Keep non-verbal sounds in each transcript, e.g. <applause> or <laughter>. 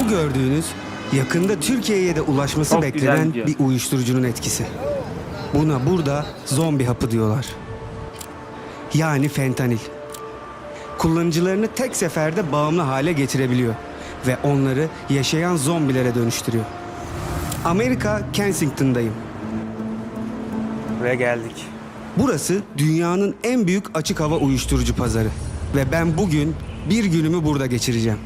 Bu gördüğünüz yakında Türkiye'ye de ulaşması Çok beklenen bir uyuşturucunun etkisi. Buna burada zombi hapı diyorlar. Yani fentanil. Kullanıcılarını tek seferde bağımlı hale getirebiliyor ve onları yaşayan zombilere dönüştürüyor. Amerika Kensington'dayım. Ve geldik. Burası dünyanın en büyük açık hava uyuşturucu pazarı ve ben bugün bir günümü burada geçireceğim.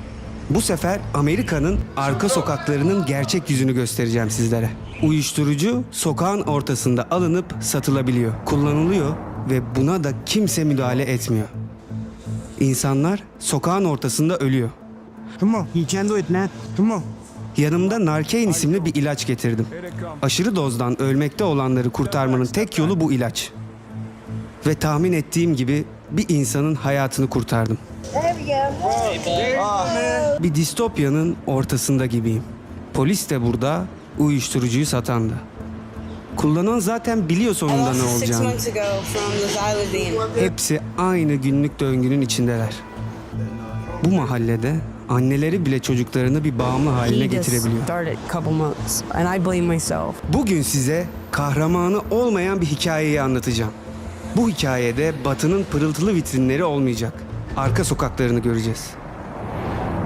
Bu sefer Amerika'nın arka sokaklarının gerçek yüzünü göstereceğim sizlere. Uyuşturucu sokağın ortasında alınıp satılabiliyor, kullanılıyor ve buna da kimse müdahale etmiyor. İnsanlar sokağın ortasında ölüyor. Come on, you can do it, man. Come on. Yanımda Narkein isimli bir ilaç getirdim. Aşırı dozdan ölmekte olanları kurtarmanın tek yolu bu ilaç. Ve tahmin ettiğim gibi bir insanın hayatını kurtardım. Bir distopyanın ortasında gibiyim. Polis de burada, uyuşturucuyu satan da. Kullanan zaten biliyor sonunda ne olacağını. Hepsi aynı günlük döngünün içindeler. Bu mahallede anneleri bile çocuklarını bir bağımlı haline getirebiliyor. Bugün size kahramanı olmayan bir hikayeyi anlatacağım. Bu hikayede Batı'nın pırıltılı vitrinleri olmayacak. Arka sokaklarını göreceğiz.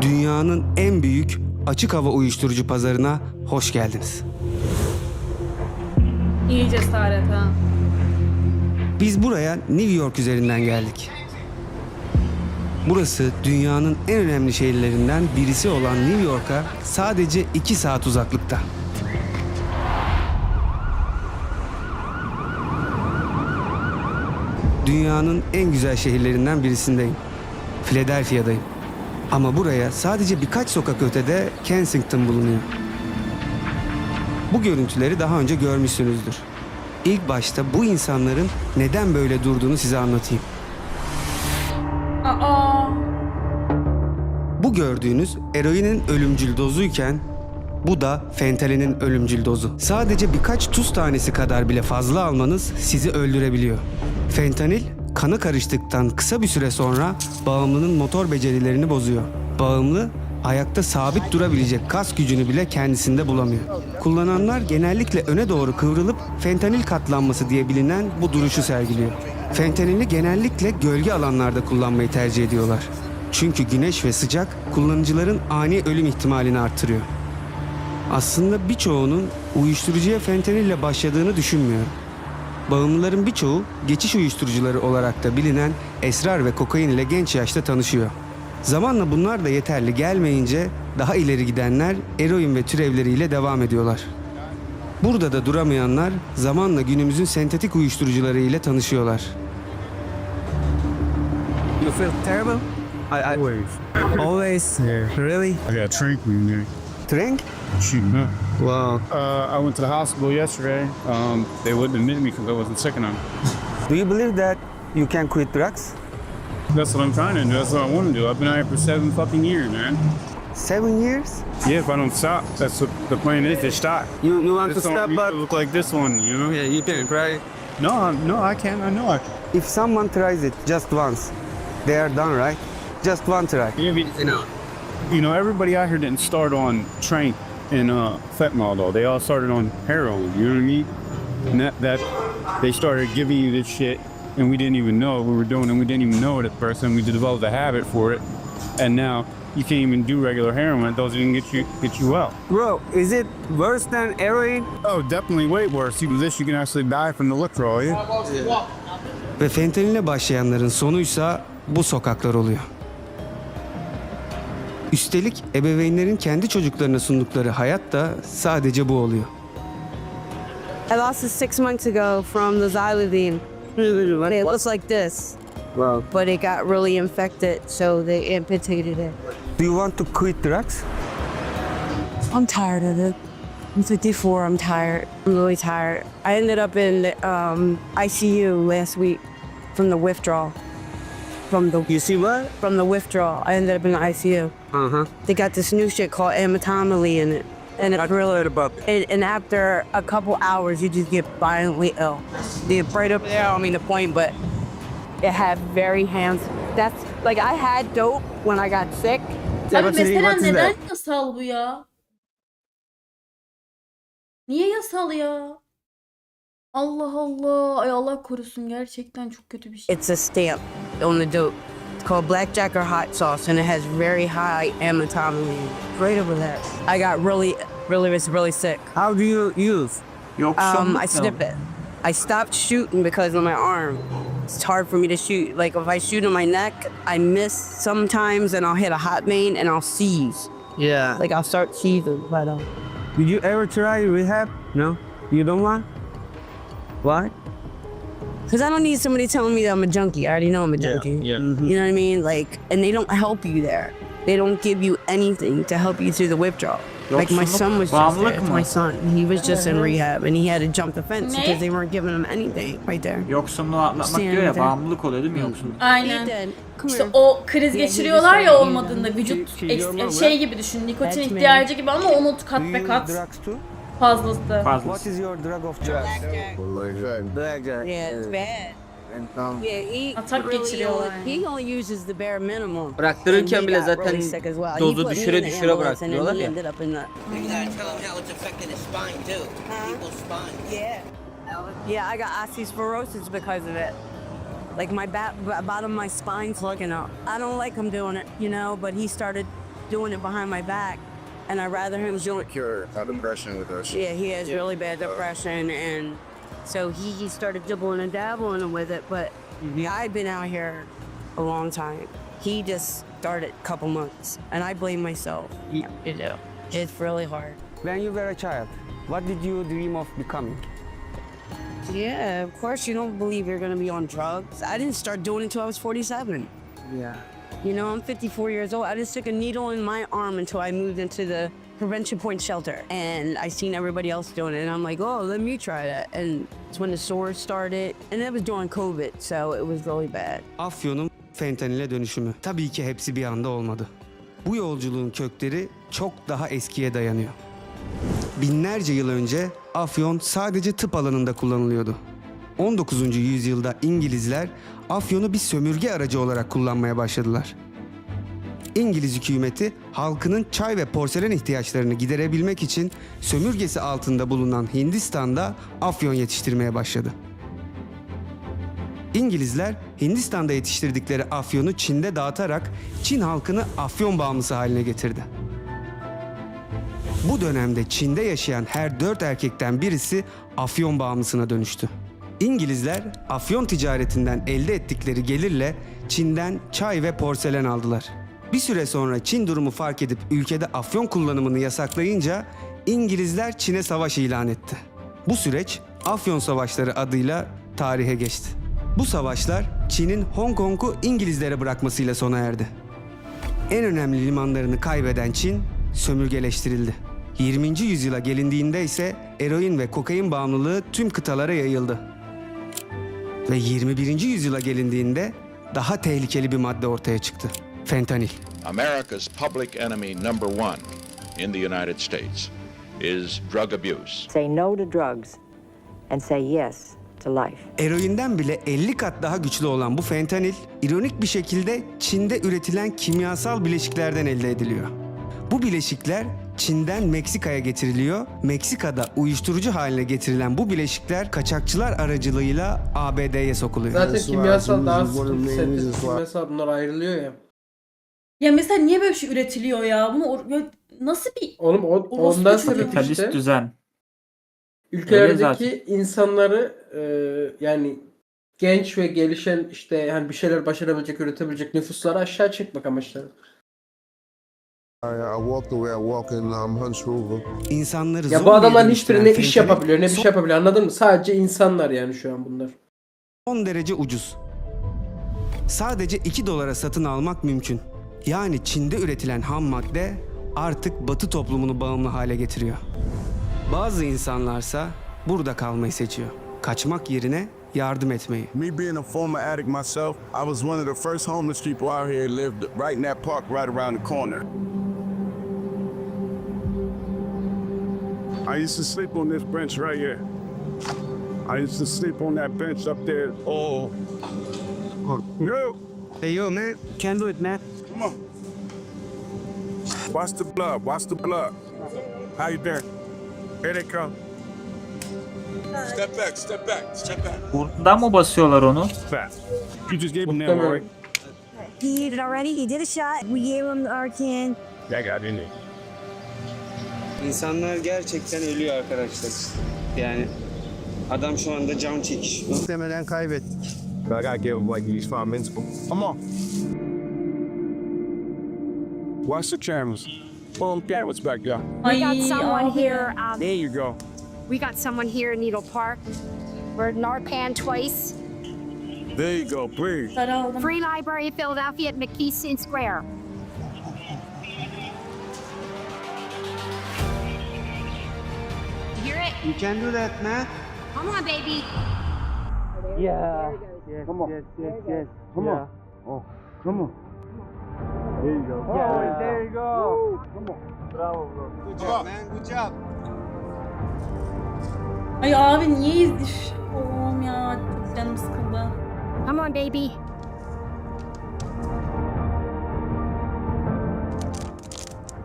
Dünyanın en büyük açık hava uyuşturucu pazarına hoş geldiniz. İyi cesaret ha. Biz buraya New York üzerinden geldik. Burası dünyanın en önemli şehirlerinden birisi olan New York'a sadece 2 saat uzaklıkta. Dünyanın en güzel şehirlerinden birisindeyim. Philadelphia'dayım. Ama buraya sadece birkaç sokak ötede Kensington bulunuyor. Bu görüntüleri daha önce görmüşsünüzdür. İlk başta bu insanların neden böyle durduğunu size anlatayım. Aa. Bu gördüğünüz eroinin ölümcül dozuyken bu da fentanilin ölümcül dozu. Sadece birkaç tuz tanesi kadar bile fazla almanız sizi öldürebiliyor. Fentanil kana karıştıktan kısa bir süre sonra bağımlının motor becerilerini bozuyor. Bağımlı ayakta sabit durabilecek kas gücünü bile kendisinde bulamıyor. Kullananlar genellikle öne doğru kıvrılıp fentanil katlanması diye bilinen bu duruşu sergiliyor. Fentanili genellikle gölge alanlarda kullanmayı tercih ediyorlar. Çünkü güneş ve sıcak kullanıcıların ani ölüm ihtimalini artırıyor. Aslında birçoğunun uyuşturucuya fentanille başladığını düşünmüyorum. Bağımlıların birçoğu geçiş uyuşturucuları olarak da bilinen esrar ve kokain ile genç yaşta tanışıyor. Zamanla bunlar da yeterli gelmeyince daha ileri gidenler eroin ve türevleriyle devam ediyorlar. Burada da duramayanlar zamanla günümüzün sentetik uyuşturucuları ile tanışıyorlar. You feel terrible? I, I, Always. always Yeah. really I got a drink in there. drink? Shooting up. Wow. Uh, I went to the hospital yesterday. Um, they wouldn't admit me because I wasn't sick enough. Do you believe that you can quit drugs? That's what I'm trying to do. That's what I want to do. I've been out here for seven fucking years, man. Seven years? Yeah, if I don't stop, that's what the plan is to stop. You you want This to stop, but look like this one, you know? yeah, you can, right? No, I'm, no, I can't. I know I can. If someone tries it just once, they are done, right? Just one try. Yeah, but, you know, you know, everybody out here didn't start on trank and uh, fentanyl though. They all started on heroin. You know what I mean? And that that they started giving you this shit, and we didn't even know what we were doing, and we didn't even know it at first, and we developed a habit for it, and now you can't even do regular heroin. Those didn't get you get you well. Bro, is it worse than heroin? Oh, definitely way worse. With this, you can actually die from the withdrawal. Yeah. Ve fentanile başlayanların sonuysa bu sokaklar oluyor. Üstelik ebeveynlerin kendi çocuklarına sundukları hayat da sadece bu oluyor. I lost it six months ago from the xylazine. It looks like this, Wow. but it got really infected, so they amputated it. Do you want to quit drugs? I'm tired of it. I'm 54. I'm tired. I'm really tired. I ended up in the, um, ICU last week from the withdrawal. From the You see what? from the withdrawal, I ended up in the ICU. Uh-huh. They got this new shit called amitriptyline in it, and it really about And, and after a couple hours, you just get violently ill. The right up there, I don't mean to point, but it had very hands. That's like I had dope when I got sick, Abi mesela neden that? yasal bu ya? Niye yasal ya? Allah Allah. Ay Allah korusun gerçekten çok kötü bir şey. It's a stamp on the dope. It's called blackjack or hot sauce, and it has very high amatomy. Right over there. I got really, really, was really sick. How do you use? Um, I snip it. I stopped shooting because of my arm. It's hard for me to shoot. Like if I shoot in my neck, I miss sometimes, and I'll hit a hot vein and I'll seize. Yeah. Like I'll start seizing. But um, Did you ever try rehab? No. You don't want? Why? Because I don't need somebody telling me that I'm a junkie. I already know I'm a junkie. yeah. You know what I mean? Like, and they don't help you there. They don't give you anything to help you through the withdrawal. Like my son was just there. My son. He was just in rehab and he had to jump the fence Ne? because they weren't giving him anything right there. Yoksunluğu atlatmak Stand diyor ya there. bağımlılık oluyor değil mi yoksunluk? Aynen. Ethan, come İşte o kriz Yeah, geçiriyorlar he ya just olmadığında vücut eks- your mom, şey gibi düşün. Nikotin ihtiyacı gibi ama onu kat be kat fazlası. Fazlası. is your drug of choice? Blackjack. Yeah, it's bad. And um, Yeah, he Atak geçiriyorlar. only, he only uses the bare minimum. Bıraktırırken bile zaten dozu düşüre düşüre bıraktırıyorlar ya. Yeah, I got osteoporosis because of it. Like my back, bottom of my spine's looking up. I don't like him doing it, you know, but he started doing it behind my back, and I'd rather him do it. cure uh, depression with us. Yeah, he has really bad depression, and so he, he started dibbling and dabbling with it. But I've been out here a long time. He just started a couple months, and I blame myself. You know, it's really hard. When you were a child, what did you dream of becoming? Yeah, of course you don't believe you're gonna be on drugs. I didn't start doing it until I was 47. Yeah. You know, I'm 54 years old. I just took a needle in my arm until I moved into the prevention point shelter. And I seen everybody else doing it. And I'm like, oh, let me try that. And it's when the sores started. And that was during COVID, so it was really bad. Afyon'un fentanile dönüşümü. Tabii ki hepsi bir anda olmadı. Bu yolculuğun kökleri çok daha eskiye dayanıyor. Binlerce yıl önce afyon sadece tıp alanında kullanılıyordu. 19. yüzyılda İngilizler afyonu bir sömürge aracı olarak kullanmaya başladılar. İngiliz hükümeti halkının çay ve porselen ihtiyaçlarını giderebilmek için sömürgesi altında bulunan Hindistan'da afyon yetiştirmeye başladı. İngilizler Hindistan'da yetiştirdikleri afyonu Çin'de dağıtarak Çin halkını afyon bağımlısı haline getirdi. Bu dönemde Çin'de yaşayan her dört erkekten birisi afyon bağımlısına dönüştü. İngilizler afyon ticaretinden elde ettikleri gelirle Çin'den çay ve porselen aldılar. Bir süre sonra Çin durumu fark edip ülkede afyon kullanımını yasaklayınca İngilizler Çin'e savaş ilan etti. Bu süreç Afyon Savaşları adıyla tarihe geçti. Bu savaşlar Çin'in Hong Kong'u İngilizlere bırakmasıyla sona erdi. En önemli limanlarını kaybeden Çin sömürgeleştirildi. 20. yüzyıla gelindiğinde ise eroin ve kokain bağımlılığı tüm kıtalara yayıldı. Ve 21. yüzyıla gelindiğinde daha tehlikeli bir madde ortaya çıktı. Fentanil. America's public enemy number one in the United States is drug abuse. Say no to drugs and say yes to life. Eroinden bile 50 kat daha güçlü olan bu fentanil, ironik bir şekilde Çin'de üretilen kimyasal bileşiklerden elde ediliyor. Bu bileşikler Çin'den Meksika'ya getiriliyor. Meksika'da uyuşturucu haline getirilen bu bileşikler kaçakçılar aracılığıyla ABD'ye sokuluyor. Zaten kimyasal daha sıkıntı sentetik kimyasal bunlar ayrılıyor ya. Ya mesela niye böyle bir şey üretiliyor ya? Bunu or- ya nasıl bir Oğlum o, Orospu ondan çocuğu. sebep Kapitalist işte düzen. ülkelerdeki insanları e, yani genç ve gelişen işte hani bir şeyler başarabilecek, üretebilecek nüfusları aşağı çekmek amaçları. İnsanları Ya bu adamların hiçbiri ne iş yapabiliyor ne bir şey yapabiliyor anladın mı? Sadece insanlar yani şu an bunlar. son derece ucuz. Sadece 2 dolara satın almak mümkün. Yani Çin'de üretilen ham madde artık Batı toplumunu bağımlı hale getiriyor. Bazı insanlarsa burada kalmayı seçiyor. Kaçmak yerine yardım etmeyi. Me being a former addict myself, I was one of the first homeless people out here. Lived right in that park, right around the corner. I used to sleep on this bench right here. I used to sleep on that bench up there. Oh, no! Hey, yo, man. Can't do it, man. Come on. Watch the blood. Watch the blood. How you doing? Here they come. Step back. Step back. Step back. Buradan mı basıyorlar onu? Back. You just gave him that right? He did it already. He did a shot. We gave him the Arcan. That got in there. İnsanlar gerçekten ölüyor arkadaşlar. Yani adam şu anda can çekişiyor. Muhtemelen kaybettik. I gotta give him like these five minutes. Come on. Watch the cameras. Boom, cameras back there. Ay, got someone abi. here. Um, There you go. we got someone here in Needle Park. We're Narpan twice. There you go. Aldım. Free Library, Philadelphia at McKeeson Square. You can do that man. Come on, baby. Yeah. Yes, Come on. yes, yes, yes. Come on. Oh, come on. There you go. Yeah, there you go. Good job man, good job. Ay abi niye izliyor? Allah'ım ya canım sıkıldı. Come on, baby.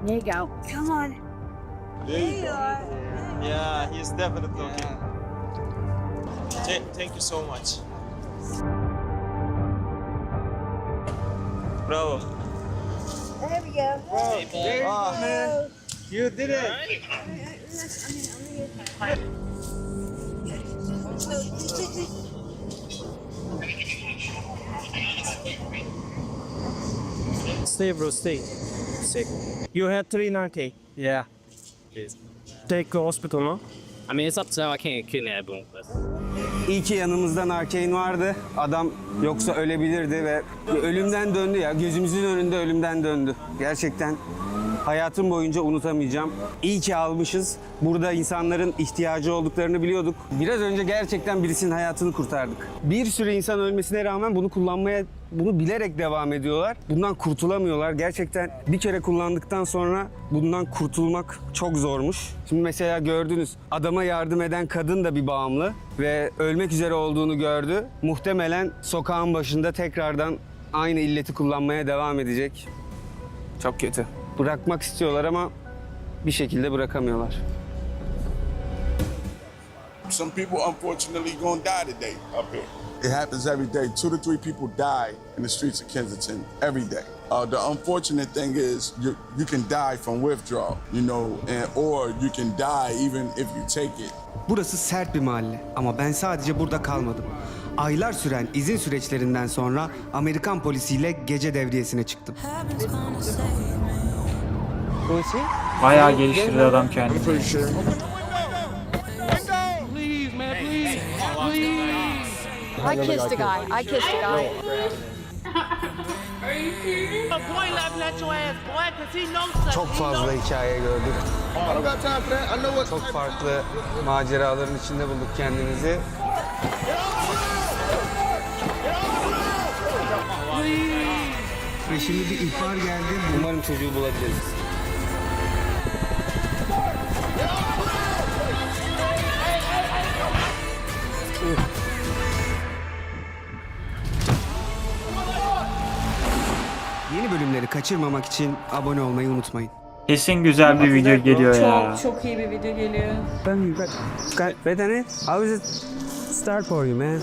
There you go. Come on. Yeah, he's definitely okay. Thank you so much. Bravo. There we go. There you ah. go man. You did it. Stay, bro, stay. Sick. You had three ninety. Yeah. Take hospital, no? I mean, it's up to how I can't kidnap him. İyi ki yanımızdan Arkane vardı. Adam yoksa ölebilirdi ve ölümden döndü ya. Gözümüzün önünde ölümden döndü. Gerçekten hayatım boyunca unutamayacağım. İyi ki almışız. Burada insanların ihtiyacı olduklarını biliyorduk. Biraz önce gerçekten birisinin hayatını kurtardık. Bir sürü insan ölmesine rağmen bunu kullanmaya, bunu bilerek devam ediyorlar. Bundan kurtulamıyorlar. Gerçekten bir kere kullandıktan sonra bundan kurtulmak çok zormuş. Şimdi mesela gördünüz adama yardım eden kadın da bir bağımlı ve ölmek üzere olduğunu gördü. Muhtemelen sokağın başında tekrardan aynı illeti kullanmaya devam edecek. Çok kötü. Bırakmak istiyorlar ama bir şekilde bırakamıyorlar. Some people unfortunately gonna die today up here. It happens every day. Two to three people die in the streets of Kensington every day. Uh, the unfortunate thing is you you can die from withdrawal, you know, and or you can die even if you take it. Burası sert bir mahalle ama ben sadece burada kalmadım. Aylar süren izin süreçlerinden sonra Amerikan polisiyle gece devriyesine çıktım. Bayağı geliştirdi adam kendini. I kissed a guy. I kissed a guy. Çok fazla hikaye gördük. Çok farklı maceraların içinde bulduk kendimizi. Ve şimdi bir ihbar geldi. Umarım çocuğu bulabiliriz. Yeni bölümleri kaçırmamak için abone olmayı unutmayın. Kesin güzel bir video geliyor ya. Çok çok iyi bir video geliyor. Got better it? How is it start for you, man?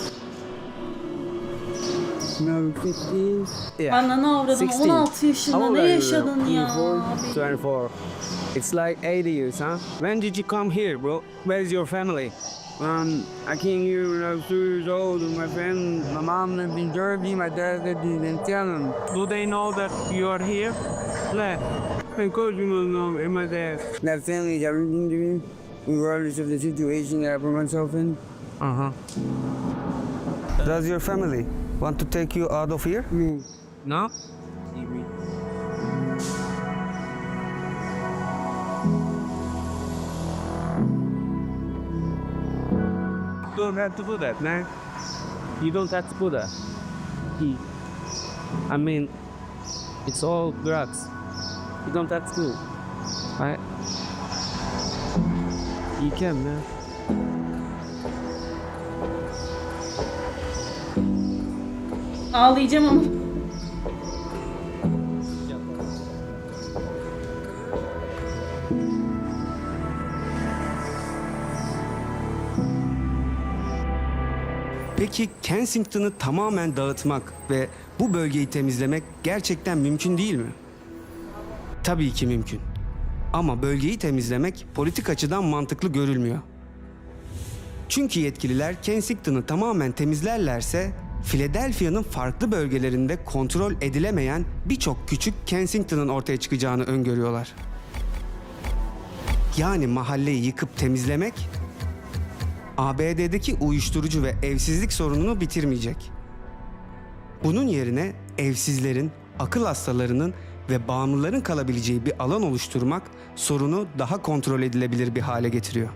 No, 15. Yeah. Ananı avradım 16. 16 How yaşında old ne are you yaşadın ya? 24. 24. It's like 80 years, huh? When did you come here, bro? Where's your family? Um, I came here when I was two years old with my friend. My mom lived in Jersey, my dad lived in Indiana. Do they know that you are here? Yeah. Of course you must know, and my dad. That family is everything to me, regardless of the situation that I put myself in. Uh-huh. Does your family want to take you out of here? No? You have to do that, man. You don't have to do that. He, I mean, it's all drugs. You don't have to do it. Right? You can, man. Ağlayacağım ama. Peki Kensington'ı tamamen dağıtmak ve bu bölgeyi temizlemek gerçekten mümkün değil mi? Tabii ki mümkün. Ama bölgeyi temizlemek politik açıdan mantıklı görülmüyor. Çünkü yetkililer Kensington'ı tamamen temizlerlerse Philadelphia'nın farklı bölgelerinde kontrol edilemeyen birçok küçük Kensington'ın ortaya çıkacağını öngörüyorlar. Yani mahalleyi yıkıp temizlemek ABD'deki uyuşturucu ve evsizlik sorununu bitirmeyecek. Bunun yerine evsizlerin, akıl hastalarının ve bağımlıların kalabileceği bir alan oluşturmak sorunu daha kontrol edilebilir bir hale getiriyor.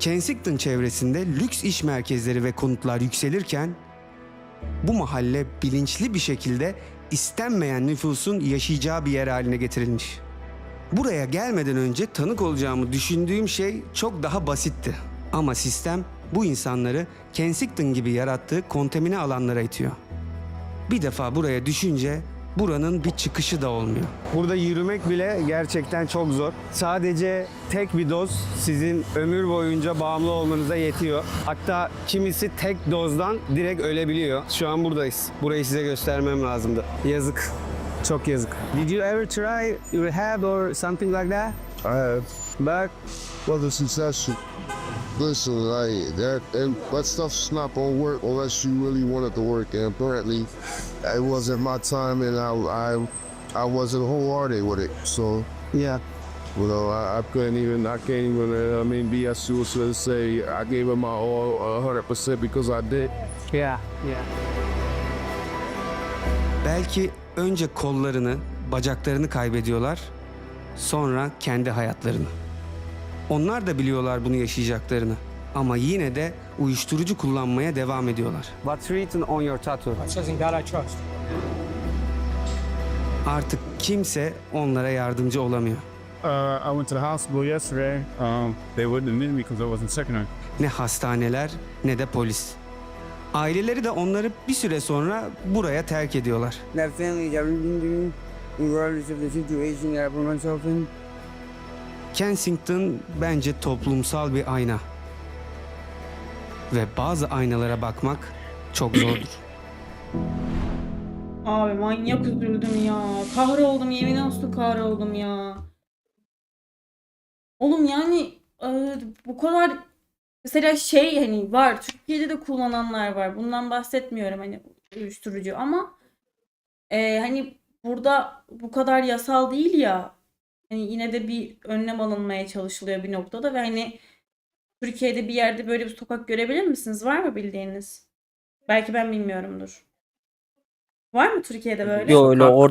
Kensington çevresinde lüks iş merkezleri ve konutlar yükselirken bu mahalle bilinçli bir şekilde istenmeyen nüfusun yaşayacağı bir yer haline getirilmiş. Buraya gelmeden önce tanık olacağımı düşündüğüm şey çok daha basitti. Ama sistem bu insanları Kensington gibi yarattığı kontamine alanlara itiyor. Bir defa buraya düşünce buranın bir çıkışı da olmuyor. Burada yürümek bile gerçekten çok zor. Sadece tek bir doz sizin ömür boyunca bağımlı olmanıza yetiyor. Hatta kimisi tek dozdan direkt ölebiliyor. Şu an buradayız. Burayı size göstermem lazımdı. Yazık. Çok yazık. Did you ever try rehab or something like that? I have But wasn't successful. Listen, like that, and that stuff's not gonna work unless you really want it to work. And apparently, it wasn't my time, and I, I, I wasn't wholehearted with it. So, yeah. you know, I, I couldn't even, I can't even, uh, I mean, be a suicide to say I gave it my all, hundred percent because I did. Yeah, yeah. Belki önce kollarını, bacaklarını kaybediyorlar, sonra kendi hayatlarını. Onlar da biliyorlar bunu yaşayacaklarını. Ama yine de uyuşturucu kullanmaya devam ediyorlar. What's written on your tattoo? Artık kimse onlara yardımcı olamıyor. Uh, I went to the hospital yesterday. Um, they wouldn't admit me because I wasn't secondary. Ne hastaneler ne de polis. Aileleri de onları bir süre sonra buraya terk ediyorlar. That family is everything to me, regardless of the situation that. Kensington bence toplumsal bir ayna. Ve bazı aynalara bakmak çok zordur. <clears throat> Abi manyak üzüldüm ya. Kahroldum yemin olsun kahroldum ya. Oğlum yani e, bu kadar mesela şey hani var Türkiye'de de kullananlar var. Bundan bahsetmiyorum hani uyuşturucu ama e, hani burada bu kadar yasal değil ya. Hani yine de bir önlem alınmaya çalışılıyor bir noktada ve hani Türkiye'de bir yerde böyle bir sokak görebilir misiniz? Var mı bildiğiniz? Belki ben bilmiyorumdur. Var mı Türkiye'de böyle? Yo öyle or